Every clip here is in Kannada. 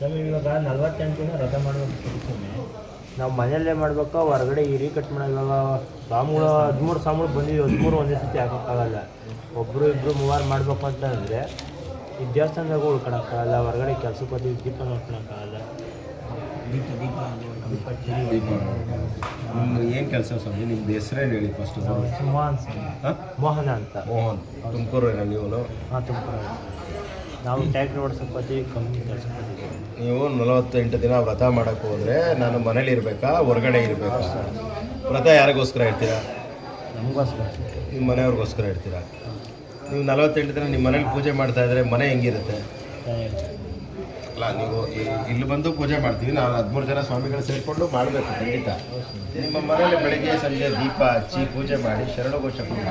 ಸ್ವಾಮಿ ಇವಾಗ ನಲ್ವತ್ತೆಂಟು ದಿನ ವ್ರತ ಮಾಡಬೇಕು ನಾವು ಮನೆಯಲ್ಲೇ ಮಾಡ್ಬೇಕಾ ಹೊರಗಡೆ ಹಿರಿ ಕಟ್ ಮಾಡೋ ಇವಾಗ ಹದಿಮೂರು ಸ್ವಾಮಿಗಳು ಬಂದಿದ್ವಿ ಹದಿಮೂರು ಒಂದೇ ಸತಿ ಹಾಕೋಕ್ಕಾಗಲ್ಲ ಒಬ್ಬರು ಇಬ್ಬರು ಮೂವಾರು ಮಾಡಬೇಕು ಅಂತ ಅಂದರೆ ಈ ದೇವಸ್ಥಾನದಾಗ ಉಳ್ಕೊಳಕ್ಕಾಗಲ್ಲ ಹೊರಗಡೆ ಕೆಲ್ಸಕ್ಕೆ ಹೋಗಿ ದೀಪ ನೋಡ್ಕೊಳಕ್ಕಾಗಲ್ಲ ನಿಮ್ಮ ಏನು ಕೆಲಸ ಸ್ವಾಮಿ? ನಿಮ್ದು ಹೆಸರೇನು ಹೇಳಿ ಫಸ್ಟ್ ಮೋಹನ್ ಮೋಹನ ಅಂತ. ಮೋಹನ್ ತುಮಕೂರು ನೀವು? ಹಾಂ ತುಮಕೂರು ನಾವು ಟ್ಯಾಕ್ಟ್ರ್ ಓಡಿಸೋಕೆ ಕಂಪ್ನಿ ಕೆಲ್ಸಕ್ಕೆ ನೀವು ನಲವತ್ತೆಂಟು ದಿನ ವ್ರತ ಮಾಡೋಕ್ಕೆ ಹೋದರೆ ನಾನು ಮನೇಲಿ ಇರಬೇಕಾ ಹೊರಗಡೆ ಇರಬೇಕಾ? ವ್ರತ ಯಾರಿಗೋಸ್ಕರ ಇರ್ತೀರಾ ನಮಗೋಸ್ಕರ. ನಿಮ್ಮ ಮನೆಯವ್ರಿಗೋಸ್ಕರ ಇರ್ತೀರಾ ನೀವು ನಲವತ್ತೆಂಟು ದಿನ ನಿಮ್ಮ ಮನೇಲಿ ಪೂಜೆ ಮಾಡ್ತಾ ಇದ್ರೆ ಮನೆ ಹೆಂಗಿರುತ್ತೆ? ಅಲ್ಲ ನೀವು ಇಲ್ಲಿ ಬಂದು ಪೂಜೆ ಮಾಡ್ತೀವಿ. ನಾವು ಹದಿಮೂರು ಜನ ಸ್ವಾಮಿಗಳು ಸೇರಿಕೊಂಡು ಮಾಡಬೇಕು, ಖಂಡಿತ. ನಿಮ್ಮ ಮನೆಯಲ್ಲಿ ಬೆಳಗ್ಗೆ, ಸಂಜೆ ದೀಪ ಹಚ್ಚಿ ಪೂಜೆ ಮಾಡಿ ಶರಣಘೋಷ ಕೂಗಿ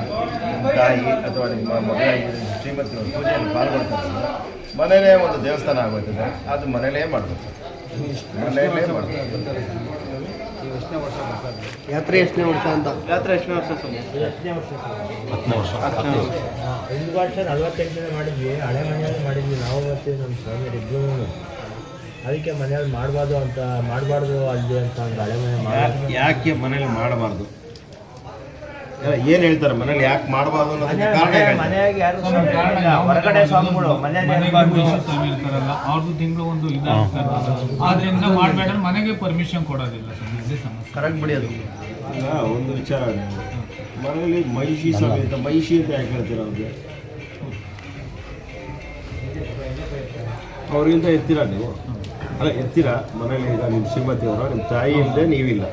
ನಿಮ್ಮ ತಾಯಿ ಅಥವಾ ನಿಮ್ಮ ಮಗ ಶ್ರೀಮತಿ ಅವ್ರ ಪೂಜೆಯಲ್ಲಿ ಪಾಲ್ಗೊಳ್ತಾರೆ. ಮನೇಲೇ ಒಂದು ದೇವಸ್ಥಾನ ಆಗೋಯ್ತದೆ. ಅದು ಮನೇಲೇ ಮಾಡಬೇಕು. ಮನೆಯಲ್ಲೇ ಮಾಡಬೇಕು. ಯಾತ್ರೆ ಎಷ್ಟನೇ ವರ್ಷ ಅಂತ? ಯಾತ್ರೆ ಎಷ್ಟನೇ ವರ್ಷ ಸ್ವಾಮಿ ಹತ್ತನೇ ವರ್ಷ. ಸರ್. ಒಂದು ವರ್ಷ. ನಲ್ವತ್ತೆಂಟನೇ ಮಾಡಿದ್ವಿ ಹಳೆ ಮನೆಯಲ್ಲಿ ಮಾಡಿದ್ವಿ ನಾವು ಮತ್ತು ನಮ್ಮ ಸ್ವಾಮಿ ಇಬ್ಬರು ಅದಕ್ಕೆ ಮನೆಯಲ್ಲಿ ಮಾಡಬಾರ್ದು ಅಂತ ಮಾಡಬಾರ್ದು ಅಲ್ಲಿ ಅಂತ ಒಂದು ಹಳೆ ಮನೆ ಮಾಡಿ ಯಾಕೆ ಮನೇಲಿ ಮಾಡಬಾರ್ದು? ಏನು ಹೇಳ್ತಾರೆ? ಮನೇಲಿ ಯಾಕೆ ಮಾಡಬಾರ್ದು ಮನೆಯಾಗ ಯಾರು ಸ್ವಾಮಿ ಇಲ್ಲ, ಹೊರಗಡೆ ಸ್ವಾಮಿಗಳು ಮನೆಯಲ್ಲಿ ಮನೆಗೆ ಸ್ವಾಮಿ ಇರ್ತಾರಲ್ಲ ಅವ್ರದ್ದು ತಿಂಗಳು ಒಂದು ಇದಾಗ್ತದೆ. ಆದ್ರಿಂದ ಮಾಡಬೇಡ ಮನೆಗೆ ಪರ್ಮಿಷನ್ ಕೊಡೋದಿಲ್ಲ ಸ್ವಾಮಿ ಅದೇ ಸಮಸ್ಯೆ. ಕರೆಕ್ಟ್ ಬಿಡಿ ಅದು. ಈಗ ಒಂದು ವಿಚಾರ ನೀವು ಮನೆಯಲ್ಲಿ ಮಹಿಷಿ ಸಭೆ ಅಂತ ಮಹಿಷಿ ಅಂತ ಯಾಕೆ ಹೇಳ್ತೀರ ಅವ್ರಿಗೆ? ಅವರಿಂದ ಎತ್ತೀರಾ ನೀವು? ಅಲ್ಲ ಎತ್ತೀರ ಮನೇಲಿ ಈಗ ನಿಮ್ಮ ಶ್ರೀಮತಿ ಅವರು ನಿಮ್ಮ ತಾಯಿ ಇಲ್ಲದೆ ನೀವಿಲ್ಲ.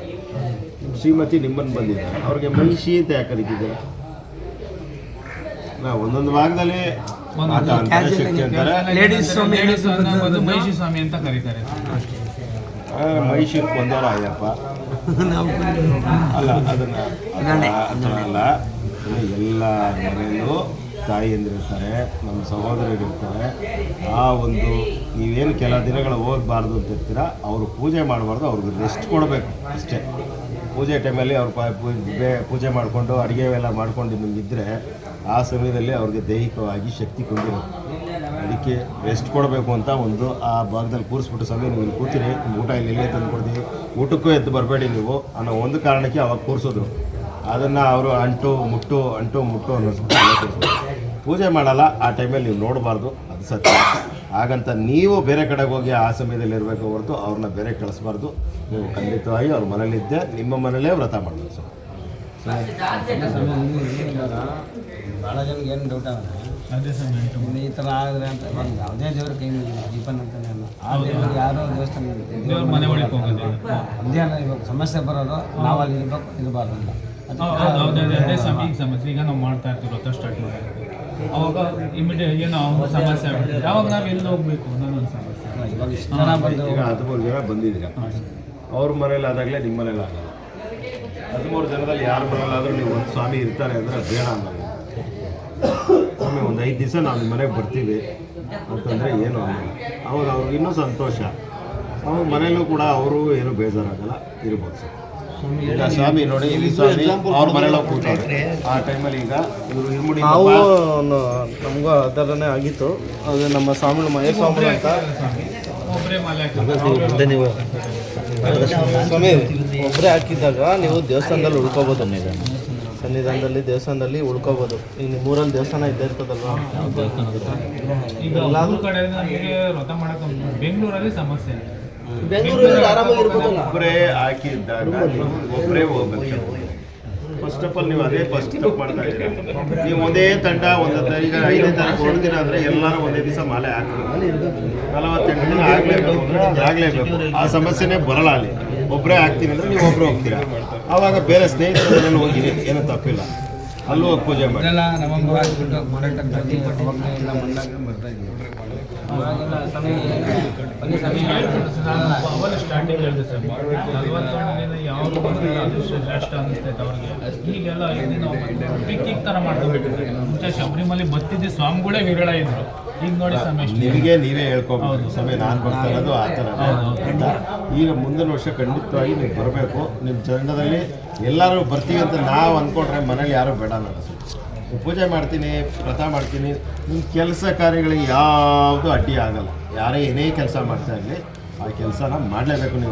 ಶ್ರೀಮತಿ ನಿಮ್ಮನ್ನು ಬಂದಿದ್ದಾರೆ ಅವ್ರಿಗೆ ಮಹಿಷಿ ಅಂತ ಯಾಕೆ ಕರೀತಿದ್ದಾರೆ? ನಾವು ಒಂದೊಂದು ಭಾಗದಲ್ಲಿ ಅಂತಾರೆ. ಶಕ್ತಿ ಮಹಿಷಿ ಸ್ವಾಮಿ ಅಂತ ಕರೀತಾರೆ. ಆ, ಮಹಿಷಿ ಕೊಂದವರ ಅಯ್ಯಪ್ಪ. ಅಲ್ಲ ಅದನ್ನ ಅಲ್ಲ. ಎಲ್ಲ ಮನೆಯಲ್ಲೂ ತಾಯಿಯಂದಿರ್ತಾರೆ ನಮ್ಮ ಸಹೋದರರು ಇರ್ತಾರೆ. ಆ ಒಂದು ನೀವೇನು ಕೆಲ ದಿನಗಳು ಹೋಗ್ಬಾರ್ದು ಅಂತ ಇರ್ತೀರ ಅವರು ಪೂಜೆ ಮಾಡಬಾರ್ದು ಅವ್ರಿಗೆ ರೆಸ್ಟ್ ಕೊಡಬೇಕು ಅಷ್ಟೇ. ಪೂಜೆ ಟೈಮಲ್ಲಿ ಅವ್ರು ಪೂಜೆ ಮಾಡಿಕೊಂಡು ಅಡುಗೆ ಎಲ್ಲ ಮಾಡ್ಕೊಂಡು ನಿಮಗಿದ್ರೆ ಆ ಸಮಯದಲ್ಲಿ ಅವ್ರಿಗೆ ದೈಹಿಕವಾಗಿ ಶಕ್ತಿ ಕೊಂಡಿರುತ್ತೆ ಅದಕ್ಕೆ ರೆಸ್ಟ್ ಕೊಡಬೇಕು ಅಂತ ಒಂದು ಆ ಭಾಗದಲ್ಲಿ ಕೂರಿಸ್ಬಿಟ್ಟು ಸಮಯ ನೀವು ಕೂತೀರಿ ಊಟ ಇಲ್ಲಿ ಇಲ್ಲೇ ತಂದು ಕೊಡ್ತೀವಿ. ಊಟಕ್ಕೂ ಎದ್ದು ಬರಬೇಡಿ ನೀವು ಅನ್ನೋ ಒಂದು ಕಾರಣಕ್ಕೆ ಅವಾಗ ಕೂರಿಸೋದು. ಅದನ್ನು ಅವರು ಅಂಟು, ಮುಟ್ಟು ಅಂಟು, ಮುಟ್ಟು ಅನ್ನೋ ಪೂಜೆ ಮಾಡಲ್ಲ, ಆ ಟೈಮಲ್ಲಿ ನೀವು ನೋಡಬಾರ್ದು. ಅದು ಸತ್ಯ. ಹಾಗಂತ ನೀವು ಬೇರೆ ಕಡೆಗೆ ಹೋಗಿ ಆ ಸಮಯದಲ್ಲಿ ಇರಬೇಕು ಹೊರತು ಅವ್ರನ್ನ ಬೇರೆ ಕಳಿಸ್ಬಾರ್ದು. ನೀವು ಖಂಡಿತವಾಗಿ ಅವ್ರ ಮನೇಲಿದ್ದೆ ನಿಮ್ಮ ಮನೇಲೇ ವ್ರತ ಮಾಡಬೇಕು ಸರ್. ಭಾಳ ಜನಕ್ಕೆ ಏನು ಡೌಟ್ ಅಂದರೆ ಈ ಥರ ಆದರೆ ಅಂತ ಯಾವುದೇ ದೇವ್ರ ಕೈ ದೀಪನ್ ಅಂತಾನೆ ಅಲ್ಲ. ಆ ದೇವ್ರಿಗೆ ಯಾರೋ ದೇವಸ್ಥಾನ ಅದೇ ಅಲ್ಲ ಇವಾಗ ಸಮಸ್ಯೆ ಬರೋದು ನಾವು ಅಲ್ಲಿ ಇರಬೇಕು ಇರಬಾರ್ದು ಅಂತ. ಸಮಸ್ಯೆ ಈಗ ನಾವು ಮಾಡ್ತಾ ಇರ್ತೀವಿ ಸ್ಟಾರ್ಟ್ ಮಾಡಿ ಅವಾಗ ಇಮಿಡಿಯೇಟ್ ಏನೋ ಸಮಸ್ಯೆ ಆಗ್ಬಿಟ್ಟಿದೆ. ಯಾವಾಗ ನಾವು ಎಲ್ಲಿ ಹೋಗ್ಬೇಕು? ಅನ್ನೋದೊಂದು ಸಮಸ್ಯೆ. ಇವಾಗ ಇಷ್ಟು ಜನ ಬಂದು ಈಗ ಹದಿಮೂರು ಜನ ಬಂದಿದ್ದೀರಾ? ಅವ್ರ ಮನೇಲಿ ಆದಾಗಲೇ ನಿಮ್ಮ ಮನೇಲಿ ಆಗಲ್ಲ. ಹದಿಮೂರು ಜನದಲ್ಲಿ ಯಾರು ಮನೇಲಾದರೂ ನೀವು ಒಂದು ಸ್ವಾಮಿ ಇರ್ತಾರೆ ಅಂದರೆ ಬೇಡ ಅನ್ನೋದು ಸ್ವಾಮಿ ಒಂದು ಐದು ದಿವಸ ನಾವು ನಿಮ್ಮ ಮನೆಗೆ ಬರ್ತೀವಿ ಅಂತಂದರೆ ಏನು ಅನ್ನೋಲ್ಲ ಅವಾಗ ಅವ್ರಿಗೆ ಇನ್ನೂ ಸಂತೋಷ. ಅವ್ರ ಮನೇಲೂ ಕೂಡ ಅವರು ಏನು ಬೇಜಾರಾಗಲ್ಲ. ಇರ್ಬೋದು ಸರ್. ಈಗ ಸ್ವಾಮಿ ನೋಡಿ ಇಲ್ಲಿ ಸ್ವಾಮಿ ಅವ್ರ ಮನೇಲಿ ಕೂತಾರೆ ಆ ಟೈಮಲ್ಲಿ ಈಗ ಇವರು ಇರ್ಮುಡಿ ನಾವು ನಮಗೂ ಆ ಥರನೇ ಆಗಿತ್ತು. ಅದು ನಮ್ಮ ಸ್ವಾಮಿ ಮಹೇಶ ಸ್ವಾಮಿಗಳು ಅಂತ. ನೀವು ಸ್ವಾಮಿ ಒಬ್ಬರೇ ಹಾಕಿದ್ದಾಗ ನೀವು ದೇವಸ್ಥಾನದಲ್ಲಿ ಉಳ್ಕೋಬೋದು ಸನ್ನಿಧಾನದಲ್ಲಿ ದೇವಸ್ಥಾನದಲ್ಲಿ ಉಳ್ಕೋಬೋದು. ಈಗ ನಿಮ್ಮೂರಲ್ಲಿ ದೇವಸ್ಥಾನ ಇದ್ದೇ ಇರ್ತದಲ್ವಾ? ಊರ ಕಡೆ ಬೆಂಗಳೂರಲ್ಲಿ ಸಮಸ್ಯೆ ಒಬ್ಬರೇ ಹಾಕಿದ್ದಾಗ ಒಬ್ಬರೇ ಹೋಗ್ಬೇಕು. ಫಸ್ಟ್ ಆಫ್ ಆಲ್ ನೀವು ಅದೇ ಫಸ್ಟ್ ತಪ್ಪು ಮಾಡ್ತಾ ಇದ್ದೀರಾ. ನೀವು ಒಂದೇ ತಂಡ ಒಂದು ಈಗ ಐದನೇ ತಾರೀಕು ಹೊರಡ್ತೀರ ಅಂದರೆ ಎಲ್ಲರೂ ಒಂದೇ ದಿವಸ ಮಾಲೆ ಹಾಕಬೇಕು. ನಲವತ್ತೆಂಟು ದಿನ ಆಗಲೇಬೇಕು ಅಂದರೆ ಆಗಲೇಬೇಕು. ಆ ಸಮಸ್ಯೆನೇ ಬರಲ್ಲ ಅಲ್ಲಿ. ಒಬ್ಬರೇ ಹಾಕ್ತೀನಿ ಅಂದರೆ ನೀವು ಒಬ್ಬರು ಹೋಗ್ತೀರಾ. ಆವಾಗ ಬೇರೆ ಸ್ನೇಹಿತರನ್ನು ಹೋಗಿರಿ ಏನೂ ತಪ್ಪಿಲ್ಲ. ಅಲ್ಲೂ ಹೋಗಿ ಪೂಜೆ ಮಾಡಿ. ಇದೆಲ್ಲ ನವೆಂಬರ್ ಆಗಿಬಿಟ್ಟು ಮಾರಾಟ ಬನ್ನಿ ಅವಾಗೆಲ್ಲ ಬಂದಾಗ ಬರ್ತಾ ಸ್ಟಾರ್ಟಿಂಗ್ ಹೇಳಿದೆ ಸರ್ ನಲ್ವತ್ತೊಂದಿನ ಯಾವಾಗ ಬಂದಿಲ್ಲ ಅದು ಲಾಸ್ಟ್ ಅನ್ನಿಸ್ತೈತೆ ಅವ್ರಿಗೆ. ಈಗೆಲ್ಲ ಇದನ್ನ ಪಿಕ್ಕಿಗೆ ಥರ ಮುಂಚೆ ಶಬರಿಮಲೆ ಬತ್ತಿದ್ದ ಸ್ವಾಮಿಗಳೇ ವಿರಳ ಇದ್ರು. ನಿಮಗೆ ನೀವೇ ಹೇಳ್ಕೊಬೋದು ಸಮಯ ನಾನು ಬರ್ತಾ ಇರೋದು ಆ ಥರ. ಅಂತ ಈಗ ಮುಂದಿನ ವರ್ಷ ಖಂಡಿತವಾಗಿ ನೀವು ಬರಬೇಕು. ನಿಮ್ಮ ಚಂಡದಲ್ಲಿ ಎಲ್ಲರೂ ಬರ್ತೀವಿ ಅಂತ ನಾವು ಅಂದ್ಕೊಂಡ್ರೆ ಮನೇಲಿ ಯಾರೂ ಬೇಡ ನಾನು ಪೂಜೆ ಮಾಡ್ತೀನಿ ವ್ರತ ಮಾಡ್ತೀನಿ. ನಿಮ್ಮ ಕೆಲಸ ಕಾರ್ಯಗಳಿಗೆ ಯಾವುದೂ ಅಡ್ಡಿ ಆಗಲ್ಲ. ಯಾರೇ ಏನೇ ಕೆಲಸ ಮಾಡ್ತಾ ಇರಲಿ ಆ ಕೆಲಸನ ಮಾಡಲೇಬೇಕು ನೀವು.